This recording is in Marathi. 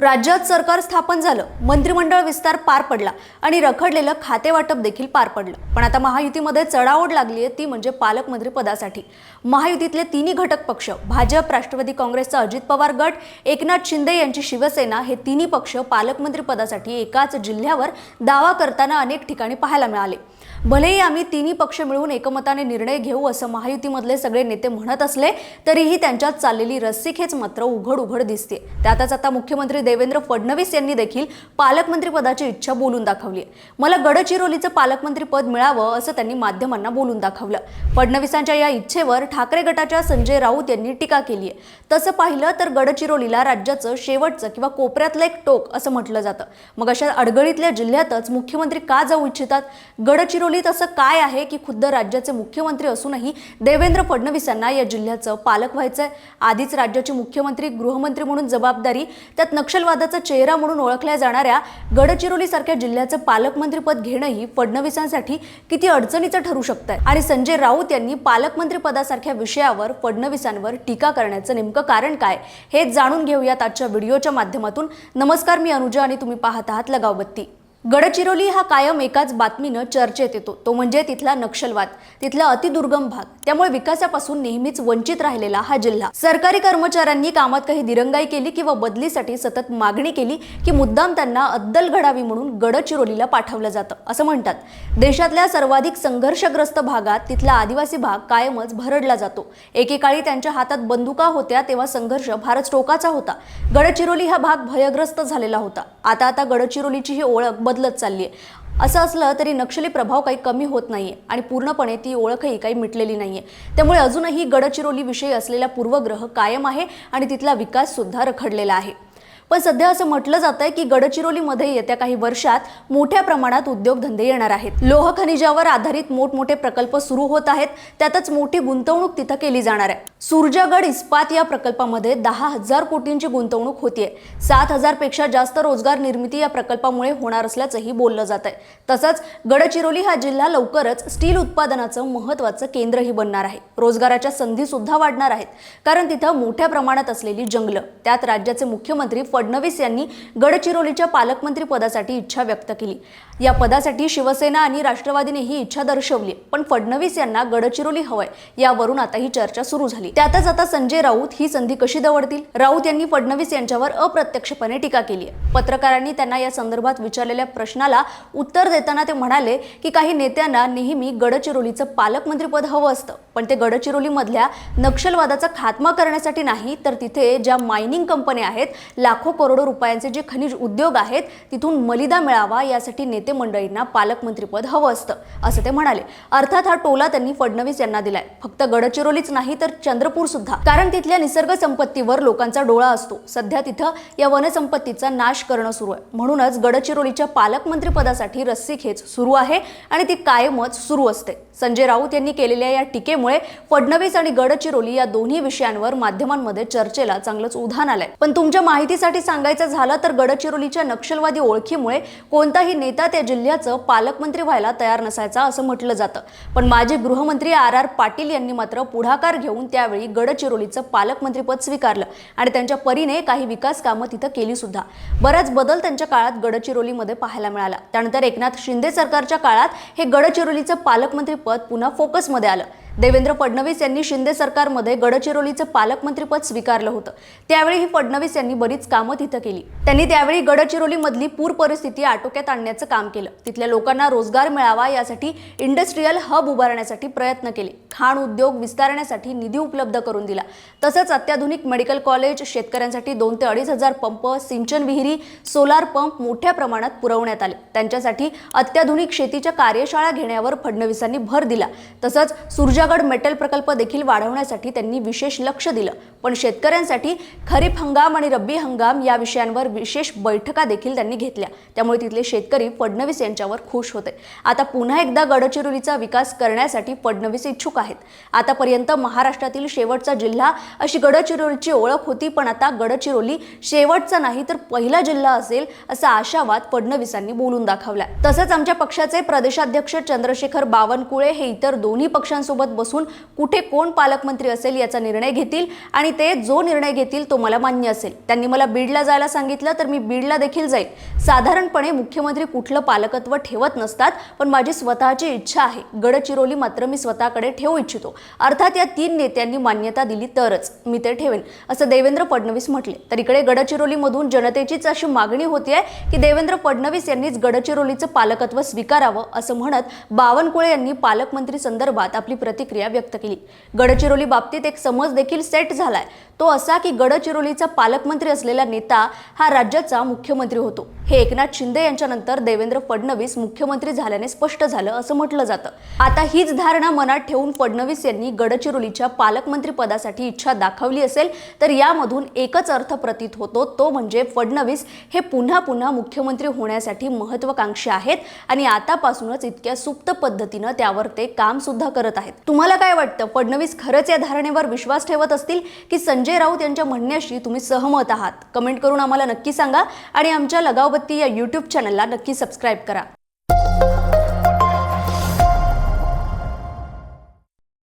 राज्यात सरकार स्थापन झालं मंत्रिमंडळ विस्तार पार पडला आणि रखडलेलं खातेवाटप देखील पार पडलं. पण आता महायुतीमध्ये चढाओढ लागली आहे ती म्हणजे पालकमंत्री पदासाठी. महायुतीतले तिन्ही घटक पक्ष भाजप राष्ट्रवादी काँग्रेसचा अजित पवार गट एकनाथ शिंदे यांची शिवसेना हे तिन्ही पक्ष पालकमंत्री पदासाठी एकाच जिल्ह्यावर दावा करताना अनेक ठिकाणी पाहायला मिळाले. भलेही आम्ही तिन्ही पक्ष मिळून एकमताने निर्णय घेऊ असं महायुतीमधले सगळे नेते म्हणत असले तरीही त्यांच्यात चाललेली रस्सीखेच मात्र उघड उघड दिसते. त्यातच आता मुख्यमंत्री देवेंद्र फडणवीस यांनी देखील पालकमंत्री पदाची इच्छा बोलून दाखवली. आहे मला गडचिरोलीचं पालकमंत्री पद मिळावं असं त्यांनी माध्यमांना बोलून दाखवलं. फडणवीसांच्या या इच्छेवर ठाकरे गटाच्या संजय राऊत यांनी टीका केली आहे. तसं पाहिलं तर गडचिरोलीला राज्याचं शेवटचं किंवा कोपऱ्यातलं एक टोक असं म्हटलं जातं. मग अशा अडगळीतल्या जिल्ह्यातच मुख्यमंत्री का जाऊ इच्छितात? गडचिरोली गडचिरोलीत असं काय आहे की खुद्द राज्याचे मुख्यमंत्री असूनही देवेंद्र फडणवीसांना या जिल्ह्याचं पालक व्हायचंय? आधीच राज्याचे मुख्यमंत्री गृहमंत्री म्हणून जबाबदारी त्यात नक्षलवादाचा चेहरा म्हणून ओळखल्या जाणाऱ्या गडचिरोलीसारख्या जिल्ह्याचं पालकमंत्रीपद घेणंही फडणवीसांसाठी किती अडचणीचं ठरू शकतंय? आणि संजय राऊत यांनी पालकमंत्रीपदासारख्या विषयावर फडणवीसांवर टीका करण्याचं नेमकं कारण काय? हे जाणून घेऊयात आजच्या व्हिडिओच्या माध्यमातून. नमस्कार मी अनुजा आणि तुम्ही पाहत आहात लगावबत्ती. गडचिरोली हा कायम एकाच बातमीनं चर्चेत येतो. तो म्हणजे तिथला नक्षलवाद तिथला अतिदुर्गम भाग. त्यामुळे विकासापासून नेहमीच वंचित राहिलेला हा जिल्हा. सरकारी कर्मचाऱ्यांनी कामात काही दिरंगाई केली किंवा बदलीसाठी सतत मागणी केली की मुद्दाम त्यांना अद्दल घडावी म्हणून गडचिरोलीला पाठवलं जातं असं म्हणतात. देशातल्या सर्वाधिक संघर्षग्रस्त भागात तिथला आदिवासी भाग कायमच भरडला जातो. एकेकाळी त्यांच्या हातात बंदुका होत्या तेव्हा संघर्ष फारच टोकाचा होता. गडचिरोली हा भाग भयग्रस्त झालेला होता. आता आता गडचिरोलीची ही ओळख बदलत चालली आहे असं असलं तरी नक्षली प्रभाव काही कमी होत नाहीये आणि पूर्णपणे ती ओळखही काही मिटलेली नाहीये. त्यामुळे अजूनही गडचिरोली विषयी असलेला पूर्वग्रह कायम आहे आणि तिथला विकास सुद्धा रखडलेला आहे. पण सध्या असं म्हटलं जात आहे की गडचिरोलीमध्ये येत्या काही वर्षात मोठ्या प्रमाणात उद्योगधंदे येणार आहेत. लोह खनिजावर आधारित मोठमोठे प्रकल्प सुरू होत आहेत. त्यातच मोठी गुंतवणूक तिथं केली जाणार आहे. सुरजागड इस्पात या प्रकल्पामध्ये दहा हजार कोटींची गुंतवणूक होतीये. सात हजारपेक्षा जास्त रोजगार निर्मिती या प्रकल्पामुळे होणार असल्याचंही बोललं जात आहे तसंच गडचिरोली हा जिल्हा लवकरच स्टील उत्पादनाचं महत्वाचं केंद्रही बनणार आहे. रोजगाराच्या संधी सुद्धा वाढणार आहेत कारण तिथं मोठ्या प्रमाणात असलेली जंगलं. त्यात राज्याचे मुख्यमंत्री फडणवीस यांनी गडचिरोलीच्या पालकमंत्री पदासाठी इच्छा व्यक्त केली. या पदासाठी शिवसेना आणि राष्ट्रवादीने ही इच्छा दर्शवली पण फडणवीस यांना गडचिरोली हवंय यावरून आता ही चर्चा सुरू झाली. त्यातच आता संजय राऊत ही संधी कशी दवडतील? राऊत यांनी फडणवीस यांच्यावर अप्रत्यक्षपणे टीका केली आहे. पत्रकारांनी त्यांना या संदर्भात विचारलेल्या प्रश्नाला उत्तर देताना ते म्हणाले की काही नेत्यांना नेहमी गडचिरोलीचं पालकमंत्रीपद हवं असतं. पण ते गडचिरोलीमधल्या नक्षलवादाचा खात्मा करण्यासाठी नाही तर तिथे ज्या मायनिंग कंपन्या आहेत लाखो करोडो रुपयांचे जे खनिज उद्योग आहेत तिथून मलिदा मिळावा यासाठी नेते मंडळींना पालकमंत्रीपद हवं असतं असं ते म्हणाले. अर्थात हा टोला त्यांनी फडणवीस यांना दिलाय. फक्त गडचिरोलीच नाही तर चंद्रपूर सुद्धा. कारण तिथल्या निसर्ग संपत्तीवर लोकांचा डोळा असतो. सध्या तिथं या वनसंपत्तीचा नाश करणं सुरू आहे. म्हणूनच गडचिरोलीच्या पालकमंत्री पदासाठी रस्सीखेच सुरू आहे आणि ती कायमच सुरू असते. संजय राऊत यांनी केलेल्या या टीकेमुळे फडणवीस आणि गडचिरोली या दोन्ही विषयांवर माध्यमांमध्ये चर्चेला चांगलंच उधाण आलंय. पण तुमच्या माहितीसाठी सांगायचं झालं तर गडचिरोलीच्या नक्षलवादी ओळखीमुळे कोणताही नेता त्या जिल्ह्याचं पालकमंत्री व्हायला तयार नसायचा असं म्हटलं जातं. पण माजी गृहमंत्री आर आर पाटील यांनी मात्र पुढाकार घेऊन त्या त्यावेळी गडचिरोलीचं पालकमंत्रीपद स्वीकारलं आणि त्यांच्या परीने काही विकास कामं तिथं केली सुद्धा. बराच बदल त्यांच्या काळात गडचिरोलीमध्ये पाहायला मिळाला. त्यानंतर एकनाथ शिंदे सरकारच्या काळात हे गडचिरोलीचं पालकमंत्रीपद पुन्हा फोकसमध्ये आलं. देवेंद्र फडणवीस यांनी शिंदे सरकारमध्ये गडचिरोलीचं पालकमंत्रीपद स्वीकारलं होतं. त्यावेळी फडणवीस यांनी बरीच कामं तिथं केली. त्यांनी त्यावेळी गडचिरोलीमधली पूर परिस्थिती आटोक्यात आणण्याचं काम केलं. तिथल्या लोकांना रोजगार मिळावा यासाठी इंडस्ट्रीयल हब उभारण्यासाठी प्रयत्न केले. खाण उद्योग विस्तारण्यासाठी निधी उपलब्ध करून दिला. तसंच अत्याधुनिक मेडिकल कॉलेज शेतकऱ्यांसाठी दोन ते अडीच हजार पंप सिंचन विहिरी सोलार पंप मोठ्या प्रमाणात पुरवण्यात आले. त्यांच्यासाठी अत्याधुनिक शेतीच्या कार्यशाळा घेण्यावर फडणवीसांनी भर दिला. तसंच सुरजागड मेटल प्रकल्प देखील वाढवण्यासाठी त्यांनी विशेष लक्ष दिलं. पण शेतकऱ्यांसाठी खरीप हंगाम आणि रब्बी हंगाम या विषयांवर विशेष बैठका देखील त्यांनी घेतल्या. त्यामुळे तिथले शेतकरी फडणवीस यांच्यावर खुश होते. आता पुन्हा एकदा गडचिरोलीचा विकास करण्यासाठी फडणवीस इच्छुक आहेत. आतापर्यंत महाराष्ट्रातील शेवटचा जिल्हा अशी गडचिरोलीची ओळख होती पण आता गडचिरोली शेवटचा नाही तर पहिला जिल्हा असेल असा आशावाद फडणवीसांनी बोलून दाखवला तसंच आमच्या पक्षाचे प्रदेशाध्यक्ष चंद्रशेखर बावनकुळे हे इतर दोन्ही पक्षांसोबत बसून कुठे कोण पालकमंत्री असेल याचा निर्णय घेतील आणि ते जो निर्णय घेतील तो मला मान्य असेल. त्यांनी मला बीडला जायला सांगितलं तर मी बीडला देखील जाईल. साधारणपणे मुख्यमंत्री कुठलं पालकत्व ठेवत नसतात पण माझी स्वतःची इच्छा आहे. गडचिरोली मात्र मी स्वतःकडे ठेवू इच्छितो. अर्थात या तीन नेत्यांनी मान्यता दिली तरच मी ते ठेवेन असं देवेंद्र फडणवीस म्हटले. तर इकडे गडचिरोलीमधून जनतेचीच अशी मागणी होती आहे की देवेंद्र फडणवीस यांनीच गडचिरोलीचं पालकत्व स्वीकारावं असं म्हणत बावनकुळे यांनी पालकमंत्री संदर्भात आपली प्रति प्रतिक्रिया व्यक्त केली. गडचिरोली बाबतीत एक समज देखील सेट झालाय. तो असा की गडचिरोलीचा पालकमंत्री असलेला नेता हा राज्याचा मुख्यमंत्री होतो. हे एकनाथ शिंदे यांच्यानंतर देवेंद्र फडणवीस मुख्यमंत्री झाल्याने स्पष्ट झालं असं म्हटलं जातं. आता हीच धारणा मनात ठेवून फडणवीस यांनी गडचिरोलीच्या पालकमंत्री पदासाठी इच्छा दाखवली असेल तर यामधून एकच अर्थ प्रतीत होतो तो म्हणजे फडणवीस हे पुन्हा पुन्हा मुख्यमंत्री होण्यासाठी महत्वाकांक्षी आहेत आणि आतापासूनच इतक्या सुप्त पद्धतीनं त्यावर ते काम सुद्धा करत आहेत. तुम्हाला काय वाटतं? फडणवीस खरंच या धारणेवर विश्वास ठेवत असतील की संजय राऊत यांच्या म्हणण्याशी तुम्ही सहमत आहात? कमेंट करून आम्हाला नक्की सांगा आणि आमच्या लगावबत्ती या यूट्यूब चॅनलला नक्की सबस्क्राईब करा.